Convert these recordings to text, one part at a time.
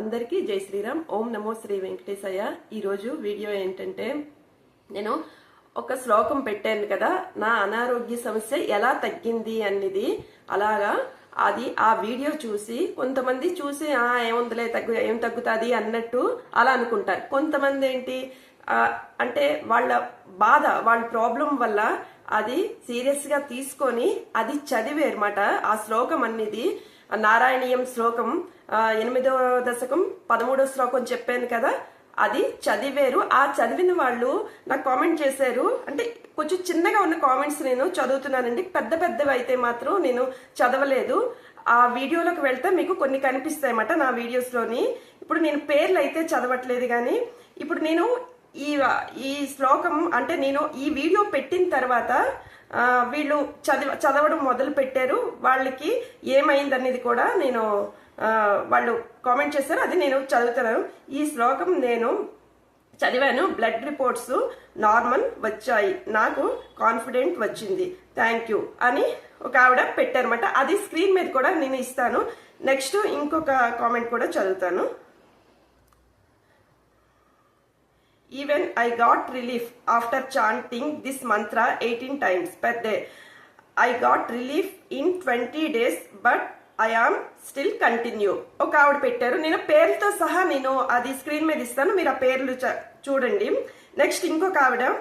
అందరికీ జై శ్రీరామ్. ఓం నమో శ్రీ వెంకటేశయ్య. ఈరోజు వీడియో ఏంటంటే నేను ఒక శ్లోకం పెట్టాను కదా నా అనారోగ్య సమస్య ఎలా తగ్గింది అనేది అలాగా అది ఆ వీడియో చూసి కొంతమంది చూసి ఆ ఏముందిలే తగ్గు ఏం తగ్గుతుంది అన్నట్టు అలా అనుకుంటారు. కొంతమంది ఏంటి అంటే వాళ్ళ బాధ వాళ్ళ ప్రాబ్లం వల్ల అది సీరియస్గా తీసుకొని అది చదివేరమాట ఆ శ్లోకం అనేది నారాయణీయం శ్లోకం ఎనిమిదో దశకం పదమూడో శ్లోకం చెప్పాను కదా అది చదివేరు. ఆ చదివిన వాళ్ళు నాకు కామెంట్ చేశారు. అంటే కొంచెం చిన్నగా ఉన్న కామెంట్స్ నేను చదువుతున్నానండి. పెద్ద పెద్దవి అయితే మాత్రం నేను చదవలేదు. ఆ వీడియోలోకి వెళ్తే మీకు కొన్ని కనిపిస్తాయి అన్నమాట నా వీడియోస్లోని ఇప్పుడు నేను పేర్లు అయితే చదవట్లేదు కానీ ఇప్పుడు నేను ఈ ఈ శ్లోకం అంటే నేను ఈ వీడియో పెట్టిన తర్వాత వీళ్ళు చదివ చదవడం మొదలు పెట్టారు. వాళ్ళకి ఏమైంది అనేది కూడా నేను వాళ్ళు కామెంట్ చేశారు. అది నేను చదువుతున్నాను. ఈ శ్లోకం నేను చదివాను. బ్లడ్ రిపోర్ట్స్ నార్మల్ వచ్చాయి. నాకు కాన్ఫిడెంట్ వచ్చింది. థ్యాంక్ యూ అని ఒక ఆవిడ పెట్టారనమాట అది స్క్రీన్ మీద కూడా నేను ఇస్తాను. నెక్స్ట్ ఇంకొక కామెంట్ కూడా చదువుతాను. Even I got relief after chanting this mantra 18 times per day. I got relief in 20 days, but I am still continue ఒక ఆవిడ పెట్టారు. నేను పేర్లతో సహా నేను అది స్క్రీన్ మీద ఇస్తాను. మీరు ఆ పేర్లు చ- చూడండి. నెక్స్ట్ ఇంకొక ఆవిడ.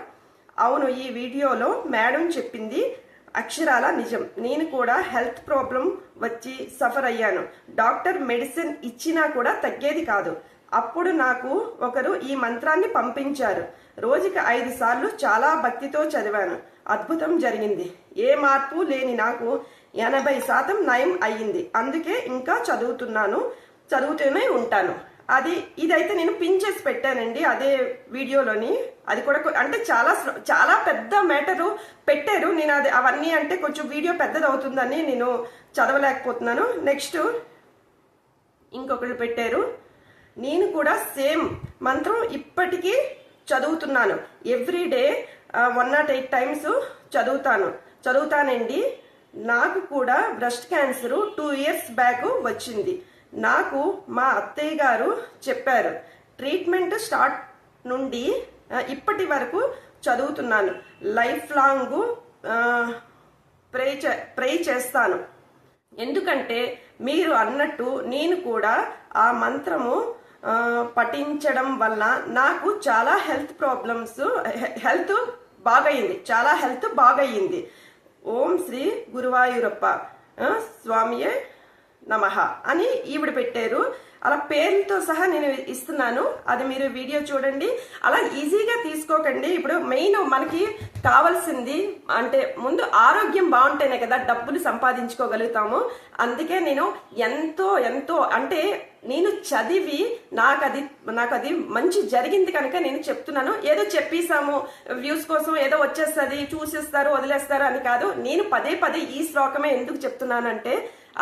అవును ఈ వీడియోలో మేడం చెప్పింది అక్షరాల నిజం. నేను కూడా హెల్త్ ప్రాబ్లం వచ్చి సఫర్ అయ్యాను. డాక్టర్ మెడిసిన్ ఇచ్చినా కూడా తగ్గేది కాదు. అప్పుడు నాకు ఒకరు ఈ మంత్రాన్ని పంపించారు. రోజుకి ఐదు సార్లు చాలా భక్తితో చదివాను. అద్భుతం జరిగింది. ఏ మార్పు లేని నాకు ఎనభై శాతం నయం అయ్యింది. అందుకే ఇంకా చదువుతున్నాను చదువుతూనే ఉంటాను. అది ఇదైతే నేను పిన్ చేసి పెట్టానండి. అదే వీడియోలోని అది కూడా అంటే చాలా చాలా పెద్ద మ్యాటరు పెట్టారు. నేను అది అవన్నీ అంటే కొంచెం వీడియో పెద్దది అవుతుందని నేను చదవలేకపోతున్నాను. నెక్స్ట్ ఇంకొకరు పెట్టారు. నేను కూడా సేమ్ మంత్రం ఇప్పటికీ చదువుతున్నాను. Every day one naught eight times చదువుతాను. చదువుతానండి. నాకు కూడా breast cancer two years back వచ్చింది. నాకు మా అత్తయ్య గారు చెప్పారు ట్రీట్మెంట్ స్టార్ట్ నుండి ఇప్పటి వరకు చదువుతున్నాను. లైఫ్ లాంగ్ ప్రే చే- ప్రే చేస్తాను. ఎందుకంటే మీరు అన్నట్టు నేను కూడా ఆ మంత్రము పఠించడం వల్ల నాకు చాలా హెల్త్ ప్రాబ్లమ్స్ హెల్త్ బాగయింది చాలా హెల్త్ బాగయింది ఓం శ్రీ గురువాయూరప్ప స్వామియే నమ అని ఈవిడ పెట్టారు. అలా పేర్లతో సహా నేను ఇస్తున్నాను. అది మీరు వీడియో చూడండి. అలా ఈజీగా తీసుకోకండి. ఇప్పుడు మెయిన్ మనకి కావాల్సింది అంటే ముందు ఆరోగ్యం బాగుంటేనే కదా డబ్బులు సంపాదించుకోగలుగుతాము. అందుకే నేను ఎంతో ఎంతో అంటే నేను చదివి నాకు అది నాకు అది మంచి జరిగింది కనుక నేను చెప్తున్నాను. ఏదో చెప్పేసాము వ్యూస్ కోసం ఏదో వచ్చేస్తుంది చూసేస్తారు వదిలేస్తారు అని కాదు. నేను పదే పదే ఈ శ్లోకమే ఎందుకు చెప్తున్నానంటే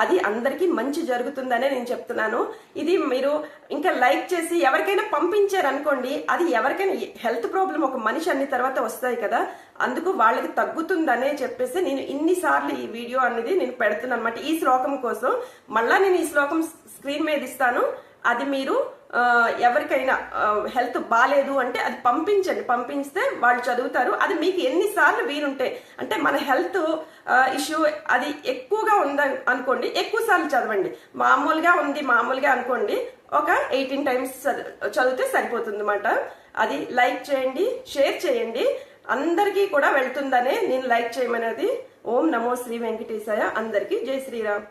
అది అందరికీ మంచి జరుగుతుందనే నేను చెప్తున్నాను. ఇది మీరు ఇంకా లైక్ చేసి ఎవరికైనా పంపించారనుకోండి అది ఎవరికైనా హెల్త్ ప్రాబ్లం ఒక మనిషి అన్ని తర్వాత వస్తాయి కదా అందుకు వాళ్ళకి తగ్గుతుందనే చెప్పేసి నేను ఇన్నిసార్లు ఈ వీడియో అనేది నేను పెడుతున్నాను అనమాట ఈ శ్లోకం కోసం మళ్ళా నేను ఈ శ్లోకం స్క్రీన్ మీద ఇస్తాను. అది మీరు ఎవరికైనా హెల్త్ బాగాలేదు అంటే అది పంపించండి. పంపిస్తే వాళ్ళు చదువుతారు. అది మీకు ఎన్నిసార్లు వీలుంటే అంటే మన హెల్త్ ఇష్యూ అది ఎక్కువగా ఉందని అనుకోండి ఎక్కువ సార్లు చదవండి. మామూలుగా ఉంది మామూలుగా అనుకోండి ఒక ఎయిటీన్ టైమ్స్ చదివితే సరిపోతుంది అనమాట అది లైక్ చేయండి షేర్ చేయండి. అందరికీ కూడా వెళ్తుందనే నేను లైక్ చేయమనేది. ఓం నమో శ్రీ వెంకటేశాయ. అందరికీ జై శ్రీరామ్.